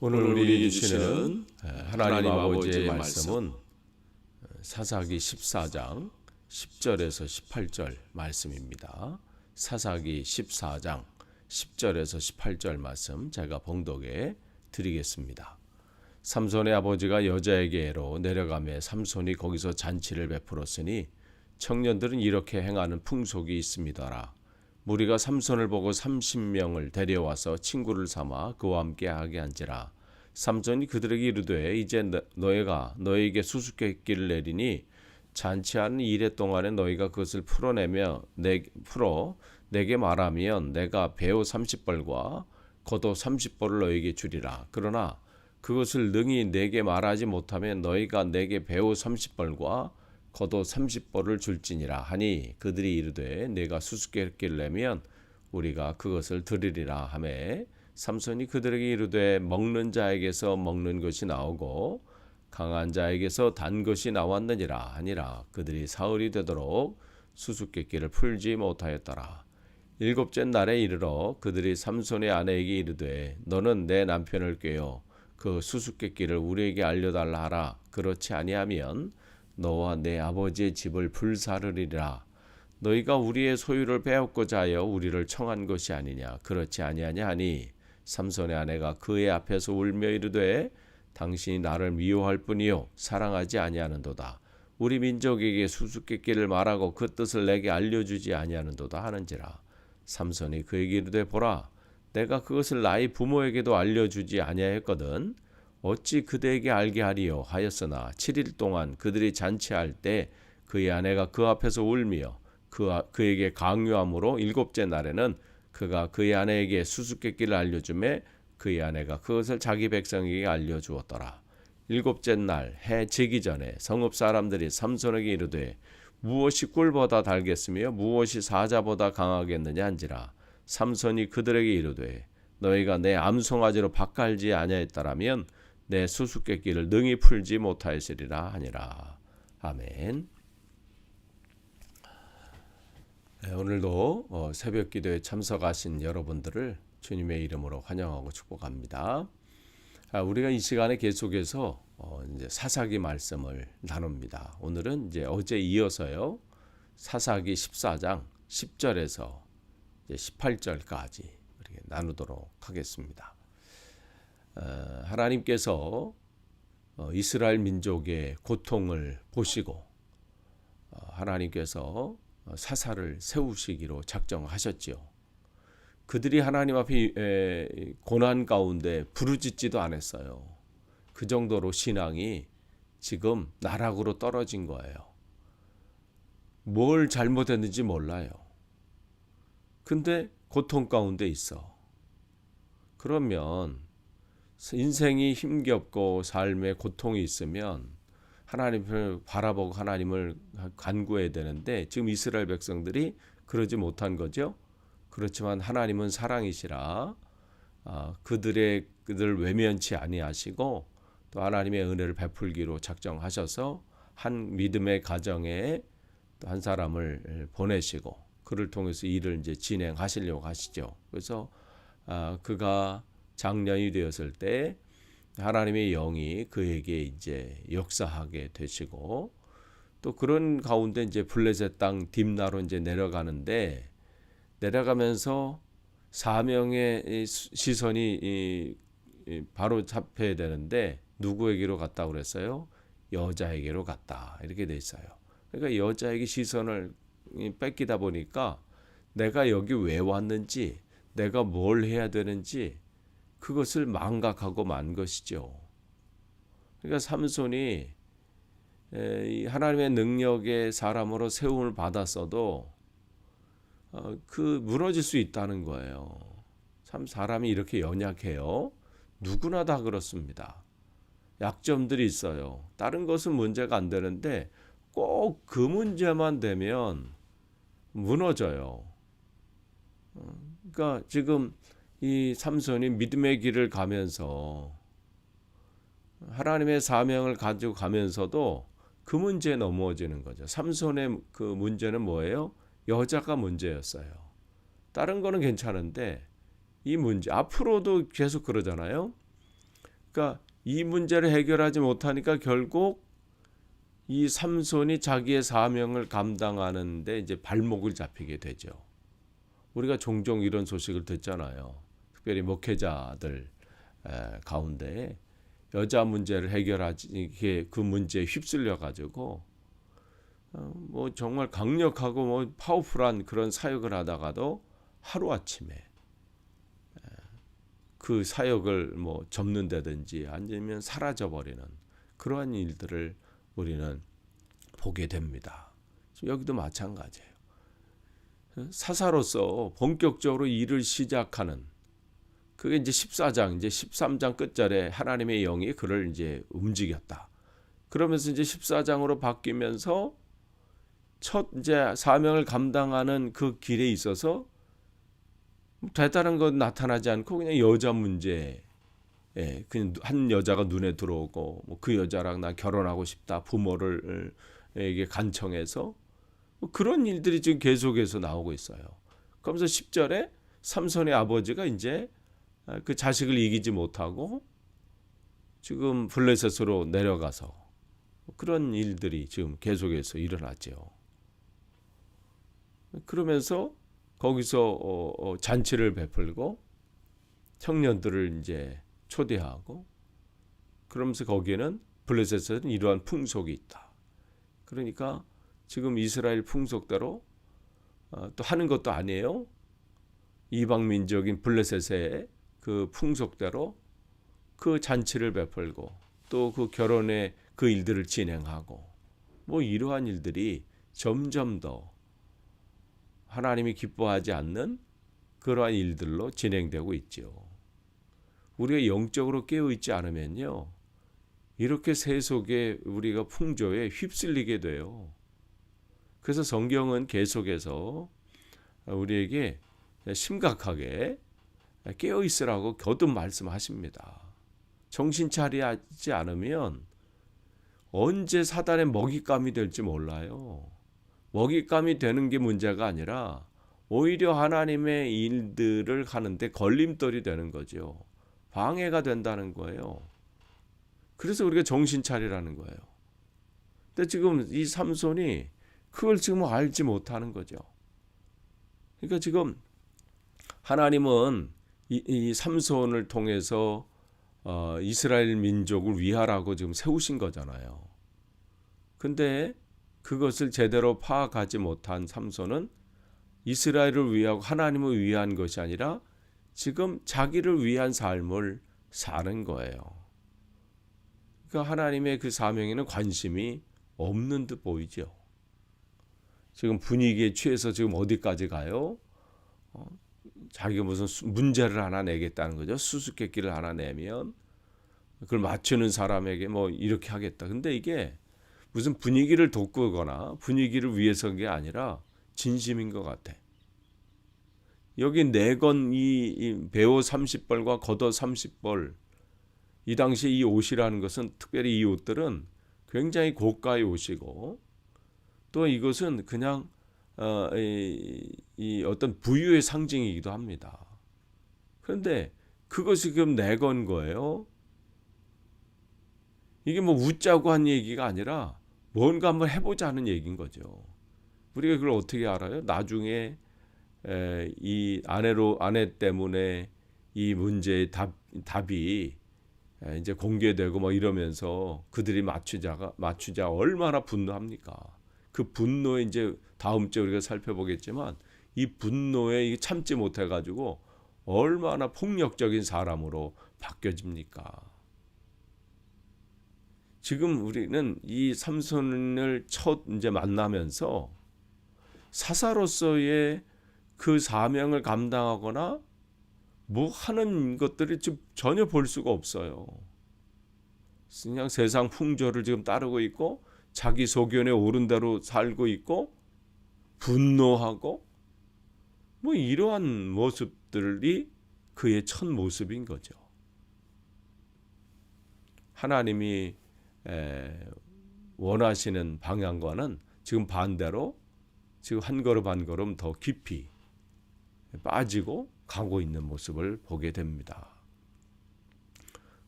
오늘 우리 주시는 하나님 아버지의 말씀은 사사기 14장 10절에서 18절 말씀입니다. 사사기 14장 10절에서 18절 말씀 제가 봉독해 드리겠습니다. 삼손의 아버지가 여자에게로 내려가매 삼손이 거기서 잔치를 베풀었으니 청년들은 이렇게 행하는 풍속이 있습니다라. 무리가 삼손을 보고 30명을 데려와서 친구를 삼아 그와 함께 하게 한지라. 삼손이 그들에게 이르되 이제 너, 너희가 너희에게 수수께끼를 내리니 잔치하는 이래 동안에 너희가 그것을 풀어내며 내 풀어 내게 말하면 내가 배우 30벌과 겉옷 30벌을 너희에게 주리라. 그러나 그것을 능히 내게 말하지 못하면 너희가 내게 배우 30벌과 겉옷 30벌을 줄지니라 하니 그들이 이르되 내가 수수께끼를 내면 우리가 그것을 드리리라 하매 삼손이 그들에게 이르되 먹는 자에게서 먹는 것이 나오고 강한 자에게서 단 것이 나왔느니라 하니라. 그들이 사흘이 되도록 수수께끼를 풀지 못하였더라. 일곱째 날에 이르러 그들이 삼손의 아내에게 이르되 너는 내 남편을 꾀어 그 수수께끼를 우리에게 알려달라 하라. 그렇지 아니하면 너와 내 아버지의 집을 불사르리라. 너희가 우리의 소유를 빼앗고자 하여 우리를 청한 것이 아니냐. 그렇지 아니하냐 하니 삼손의 아내가 그의 앞에서 울며 이르되 당신이 나를 미워할 뿐이요 사랑하지 아니하는도다. 우리 민족에게 수수께끼를 말하고 그 뜻을 내게 알려주지 아니하는도다 하는지라. 삼손이 그에게 이르되 보라 내가 그것을 나의 부모에게도 알려주지 아니하였거든. 어찌 그대에게 알게 하리요 하였으나 7일 동안 그들이 잔치할 때 그의 아내가 그 앞에서 울며 그, 그에게 강요함으로 일곱째 날에는 그가 그의 아내에게 수수께끼를 알려주매 그의 아내가 그것을 자기 백성에게 알려주었더라. 일곱째 날 해 지기 전에 성읍 사람들이 삼손에게 이르되 무엇이 꿀보다 달겠으며 무엇이 사자보다 강하겠느냐 한지라 삼손이 그들에게 이르되 너희가 내 암송아지로 밭갈지 아니하였다라면 내 수수께끼를 능히 풀지 못하였으리라 하니라. 아멘. 네, 오늘도 어, 새벽 기도에 참석하신 여러분들을 주님의 이름으로 환영하고 축복합니다. 아, 우리가 이 시간에 계속해서 어, 이제 사사기 말씀을 나눕니다. 오늘은 이제 어제 이어서요. 사사기 14장 10절에서 18절까지 이렇게 나누도록 하겠습니다. 어, 하나님께서 어, 이스라엘 민족의 고통을 보시고 어, 하나님께서 사사를 세우시기로 작정하셨지요. 그들이 하나님 앞에 고난 가운데 부르짖지도 않았어요. 그 정도로 신앙이 지금 나락으로 떨어진 거예요. 뭘 잘못했는지 몰라요. 근데 고통 가운데 있어. 그러면 인생이 힘겹고 삶에 고통이 있으면 하나님을 바라보고 하나님을 간구해야 되는데 지금 이스라엘 백성들이 그러지 못한 거죠. 그렇지만 하나님은 사랑이시라 아, 그들의 그들 외면치 아니하시고 또 하나님의 은혜를 베풀기로 작정하셔서 한 믿음의 가정에 또 한 사람을 보내시고 그를 통해서 일을 이제 진행하시려고 하시죠. 그래서 아, 그가 장년이 되었을 때 하나님의 영이 그에게 이제 역사하게 되시고 또 그런 가운데 이제 블레셋 땅 딥나로 이제 내려가는데 내려가면서 사명의 시선이 바로 잡혀야 되는데 누구에게로 갔다 그랬어요? 여자에게로 갔다 이렇게 돼 있어요. 그러니까 여자에게 시선을 뺏기다 보니까 내가 여기 왜 왔는지 내가 뭘 해야 되는지 그것을 망각하고 만 것이죠. 그러니까 삼손이 하나님의 능력의 사람으로 세움을 받았어도 어, 그 무너질 수 있다는 거예요. 참 사람이 이렇게 연약해요. 누구나 다 그렇습니다. 약점들이 있어요. 다른 것은 문제가 안 되는데 꼭 그 문제만 되면 무너져요. 어, 그러니까 지금 이 삼손이 믿음의 길을 가면서 하나님의 사명을 가지고 가면서도 그 문제에 넘어지는 거죠. 삼손의 그 문제는 뭐예요? 여자가 문제였어요. 다른 거는 괜찮은데 이 문제 앞으로도 계속 그러잖아요. 그러니까 이 문제를 해결하지 못하니까 결국 이 삼손이 자기의 사명을 감당하는데 이제 발목을 잡히게 되죠. 우리가 종종 이런 소식을 듣잖아요. 특별히 목회자들 에, 가운데 여자 문제를 해결하지 이게 그 문제에 휩쓸려 가지고 어, 뭐 정말 강력하고 뭐 파워풀한 그런 사역을 하다가도 하루 아침에 그 사역을 뭐 접는다든지 아니면 사라져 버리는 그러한 일들을 우리는 보게 됩니다. 여기도 마찬가지예요. 사사로서 본격적으로 일을 시작하는 그게 이제 14장 이제 13장 끝절에 하나님의 영이 그를 이제 움직였다. 그러면서 이제 14장으로 바뀌면서 첫 이제 사명을 감당하는 그 길에 있어서 대단한 건 나타나지 않고 그냥 여자 문제 예, 그냥 한 여자가 눈에 들어오고 뭐 그 여자랑 나 결혼하고 싶다 부모를 에게 간청해서 뭐 그런 일들이 지금 계속해서 나오고 있어요. 그러면서 10절에 삼손의 아버지가 이제 그 자식을 이기지 못하고 지금 블레셋으로 내려가서 그런 일들이 지금 계속해서 일어났죠. 그러면서 거기서 어, 어, 잔치를 베풀고 청년들을 이제 초대하고 그러면서 거기에는 블레셋에는 이러한 풍속이 있다. 그러니까 지금 이스라엘 풍속대로 어, 또 하는 것도 아니에요. 이방 민족인 블레셋의 그 풍속대로 그 잔치를 베풀고 또 그 결혼의 그 일들을 진행하고 뭐 이러한 일들이 점점 더 하나님이 기뻐하지 않는 그러한 일들로 진행되고 있지요. 우리가 영적으로 깨어 있지 않으면요. 이렇게 세속에 우리가 풍조에 휩쓸리게 돼요. 그래서 성경은 계속해서 우리에게 심각하게 깨어 있으라고 거듭 말씀하십니다. 정신 차리지 않으면 언제 사단의 먹잇감이 될지 몰라요. 먹잇감이 되는 게 문제가 아니라 오히려 하나님의 일들을 하는데 걸림돌이 되는 거죠. 방해가 된다는 거예요. 그래서 우리가 정신 차리라는 거예요. 근데 지금 이 삼손이 그걸 지금 알지 못하는 거죠. 그러니까 지금 하나님은 이, 이 삼손을 통해서 어, 이스라엘 민족을 위하라고 지금 세우신 거잖아요. 근데 그것을 제대로 파악하지 못한 삼손은 이스라엘을 위하고 하나님을 위한 것이 아니라 지금 자기를 위한 삶을 사는 거예요. 그러니까 하나님의 그 사명에는 관심이 없는 듯 보이죠. 지금 분위기에 취해서 지금 어디까지 가요? 어? 자기가 무슨 문제를 하나 내겠다는 거죠. 수수께끼를 하나 내면 그걸 맞추는 사람에게 뭐 이렇게 하겠다. 근데 이게 무슨 분위기를 돋구거나 분위기를 위해서인 게 아니라 진심인 것 같아. 여기 네건 이 배우 30벌과 겉옷 30벌 이 당시 이 옷이라는 것은 특별히 이 옷들은 굉장히 고가의 옷이고 또 이것은 그냥 어, 이, 이 어떤 부유의 상징이기도 합니다. 그런데 그것이 지금 내건 거예요. 이게 뭐 웃자고 한 얘기가 아니라 뭔가 한번 해보자는 얘기인 거죠. 우리가 그걸 어떻게 알아요? 나중에 에, 이 아내로 아내 때문에 이 문제의 답, 답이 에, 이제 공개되고 뭐 이러면서 그들이 맞추자가 맞추자 얼마나 분노합니까? 그 분노에 이제 다음 주에 우리가 살펴보겠지만 이 분노에 참지 못해 가지고 얼마나 폭력적인 사람으로 바뀌어집니까? 지금 우리는 이 삼손을 첫 이제 만나면서 사사로서의 그 사명을 감당하거나 뭐 하는 것들이 지금 전혀 볼 수가 없어요. 그냥 세상 풍조를 지금 따르고 있고 자기 소견에 오른 대로 살고 있고 분노하고 뭐 이러한 모습들이 그의 첫 모습인 거죠. 하나님이 원하시는 방향과는 지금 반대로 지금 한 걸음 한 걸음 더 깊이 빠지고 가고 있는 모습을 보게 됩니다.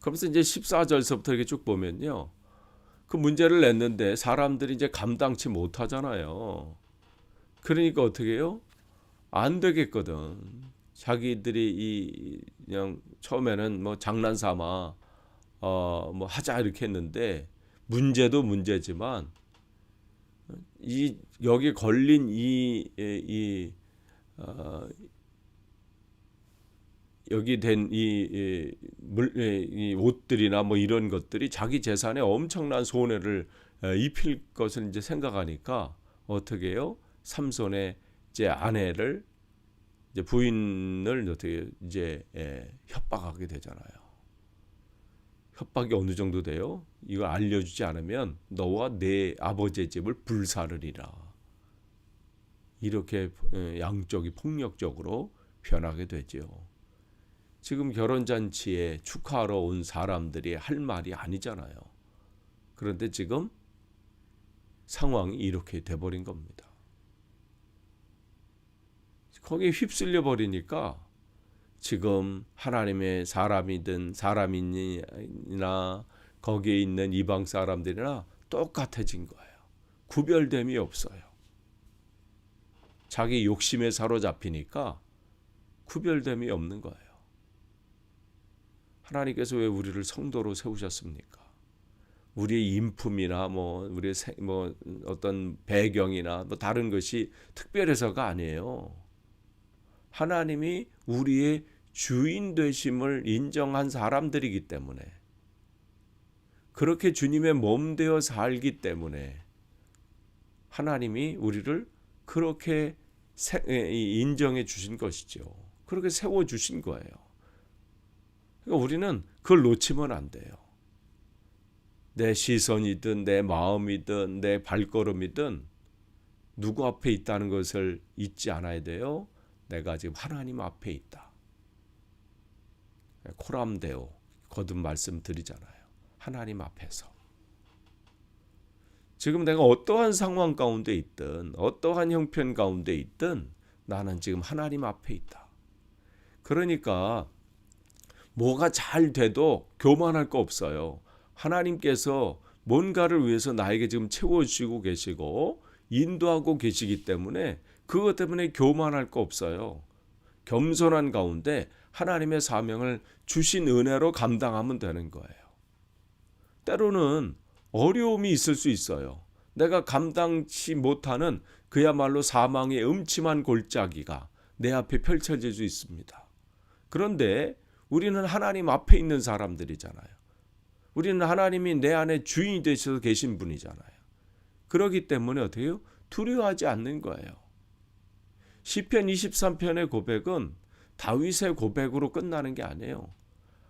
그러면서 이제 14절서부터 이렇게 쭉 보면요. 그 문제를 냈는데 사람들이 이제 감당치 못하잖아요. 그러니까 어떻게 해요? 안 되겠거든. 자기들이 이 그냥 처음에는 뭐 장난 삼아 어 뭐 하자 이렇게 했는데 문제도 문제지만 이 여기 걸린 이이 어, 여기 된이 물, 이 옷들이나 뭐 이런 것들이 자기 재산에 엄청난 손해를 어, 입힐 것을 이제 생각하니까 어떻게 해요? 삼손의 이 제 아내를 이제 부인을 어떻게 이제 예, 협박하게 되잖아요. 협박이 어느 정도 돼요? 이걸 알려주지 않으면 너와 내 아버지의 집을 불사르리라. 이렇게 예, 양쪽이 폭력적으로 변하게 되지요. 지금 결혼 잔치에 축하하러 온 사람들이 할 말이 아니잖아요. 그런데 지금 상황이 이렇게 돼 버린 겁니다. 거기에 휩쓸려 버리니까 지금 하나님의 사람이든 사람이나 거기에 있는 이방 사람들이나 똑같아진 거예요. 구별됨이 없어요. 자기 욕심에 사로잡히니까 구별됨이 없는 거예요. 하나님께서 왜 우리를 성도로 세우셨습니까? 우리의 인품이나 뭐 우리의 세, 뭐 어떤 배경이나 뭐 다른 것이 특별해서가 아니에요. 하나님이 우리의 주인 되심을 인정한 사람들이기 때문에 그렇게 주님의 몸 되어 살기 때문에 하나님이 우리를 그렇게 인정해 주신 것이죠. 그렇게 세워 주신 거예요. 그러니까 우리는 그걸 놓치면 안 돼요. 내 시선이든 내 마음이든 내 발걸음이든 누구 앞에 있다는 것을 잊지 않아야 돼요. 내가 지금 하나님 앞에 있다. 코람데오 거듭 말씀드리잖아요. 하나님 앞에서. 지금 내가 어떠한 상황 가운데 있든 어떠한 형편 가운데 있든 나는 지금 하나님 앞에 있다. 그러니까 뭐가 잘 돼도 교만할 거 없어요. 하나님께서 뭔가를 위해서 나에게 지금 채워주시고 계시고 인도하고 계시기 때문에 그것 때문에 교만할 거 없어요. 겸손한 가운데 하나님의 사명을 주신 은혜로 감당하면 되는 거예요. 때로는 어려움이 있을 수 있어요. 내가 감당치 못하는 그야말로 사망의 음침한 골짜기가 내 앞에 펼쳐질 수 있습니다. 그런데 우리는 하나님 앞에 있는 사람들이잖아요. 우리는 하나님이 내 안에 주인이 되셔서 계신 분이잖아요. 그러기 때문에 어떻게 해요? 두려워하지 않는 거예요. 시편 23편의 고백은 다윗의 고백으로 끝나는 게 아니에요.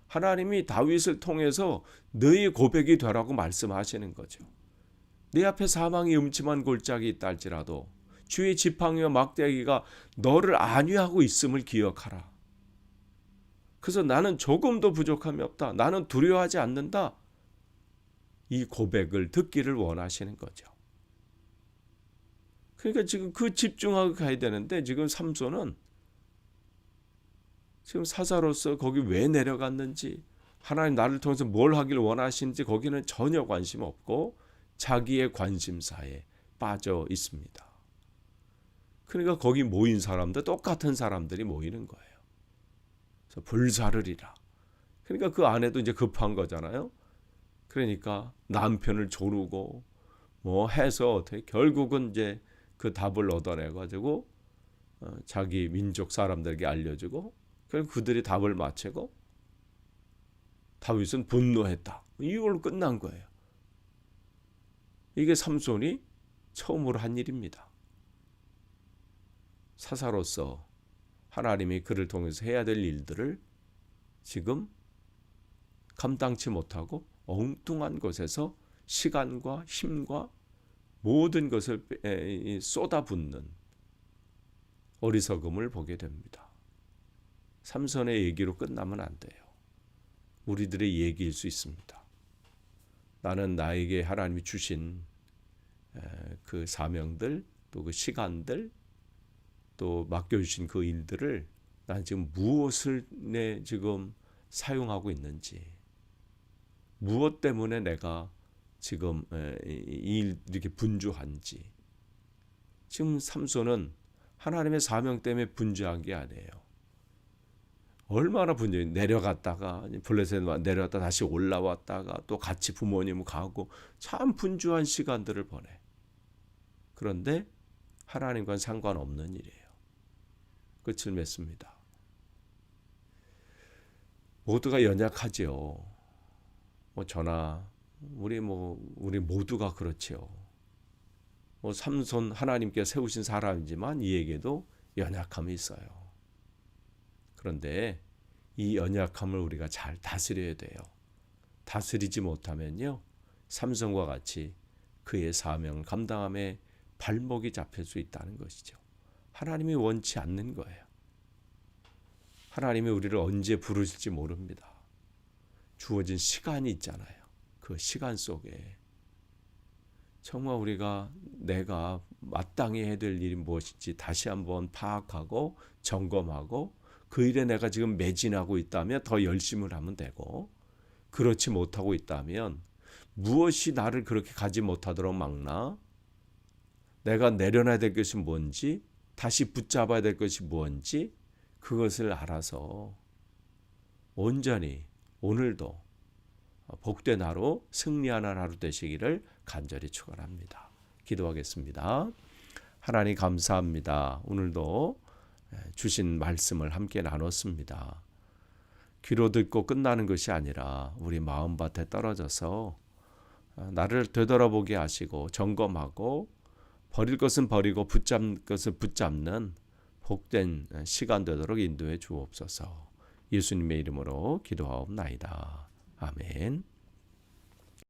하나님이 다윗을 통해서 너의 고백이 되라고 말씀하시는 거죠. 내 앞에 사망이 음침한 골짜기 있다 할지라도 주의 지팡이와 막대기가 너를 안위하고 있음을 기억하라. 그래서 나는 조금도 부족함이 없다. 나는 두려워하지 않는다. 이 고백을 듣기를 원하시는 거죠. 그러니까 지금 그 집중하고 가야 되는데 지금 삼손은 지금 사자로서 거기 왜 내려갔는지 하나님 나를 통해서 뭘 하길 원하시는지 거기는 전혀 관심 없고 자기의 관심사에 빠져 있습니다. 그러니까 거기 모인 사람들 똑같은 사람들이 모이는 거예요. 불사르리라. 그러니까 그 안에도 이제 급한 거잖아요. 그러니까 남편을 조르고 뭐 해서 어떻게 결국은 이제 그 답을 얻어내 가지고 어, 자기 민족 사람들에게 알려주고 그리고 그들이 답을 맞추고 다윗은 분노했다. 이걸로 끝난 거예요. 이게 삼손이 처음으로 한 일입니다. 사사로서 하나님이 그를 통해서 해야 될 일들을 지금 감당치 못하고 엉뚱한 곳에서 시간과 힘과 모든 것을 쏟아붓는 어리석음을 보게 됩니다. 삼선의 얘기로 끝나면 안 돼요. 우리들의 얘기일 수 있습니다. 나는 나에게 하나님이 주신 그 사명들 또 그 시간들 또 맡겨주신 그 일들을 난 지금 무엇을 내 지금 사용하고 있는지 무엇 때문에 내가 지금 이- 이렇게 분주한지 지금 삼손은 하나님의 사명 때문에 분주한 게 아니에요. 얼마나 분주해 내려갔다가 블레셋 내려갔다 다시 올라왔다가 또 같이 부모님 가고 참 분주한 시간들을 보내. 그런데 하나님과는 상관없는 일이에요. 끝을 맺습니다. 모두가 연약하지요. 뭐 저나 우리 뭐 우리 모두가 그렇지요. 뭐 삼손 하나님께 세우신 사람이지만 이에게도 연약함이 있어요. 그런데 이 연약함을 우리가 잘 다스려야 돼요. 다스리지 못하면요. 삼손과 같이 그의 사명을 감당함에 발목이 잡힐 수 있다는 것이죠. 하나님이 원치 않는 거예요. 하나님이 우리를 언제 부르실지 모릅니다. 주어진 시간이 있잖아요. 그 시간 속에 정말 우리가 내가 마땅히 해야 될 일이 무엇인지 다시 한번 파악하고 점검하고 그 일에 내가 지금 매진하고 있다면 더 열심을 하면 되고 그렇지 못하고 있다면 무엇이 나를 그렇게 가지 못하도록 막나? 내가 내려놔야 될 것이 뭔지 다시 붙잡아야 될 것이 뭔지 그것을 알아서 온전히 오늘도 복된 하루 승리하는 하루 되시기를 간절히 축원합니다. 기도하겠습니다. 하나님 감사합니다. 오늘도 주신 말씀을 함께 나눴습니다. 귀로 듣고 끝나는 것이 아니라 우리 마음밭에 떨어져서 나를 되돌아보게 하시고 점검하고 버릴 것은 버리고 붙잡는 것을 붙잡는 복된 시간 되도록 인도해 주옵소서. 예수님의 이름으로 기도하옵나이다. 아멘.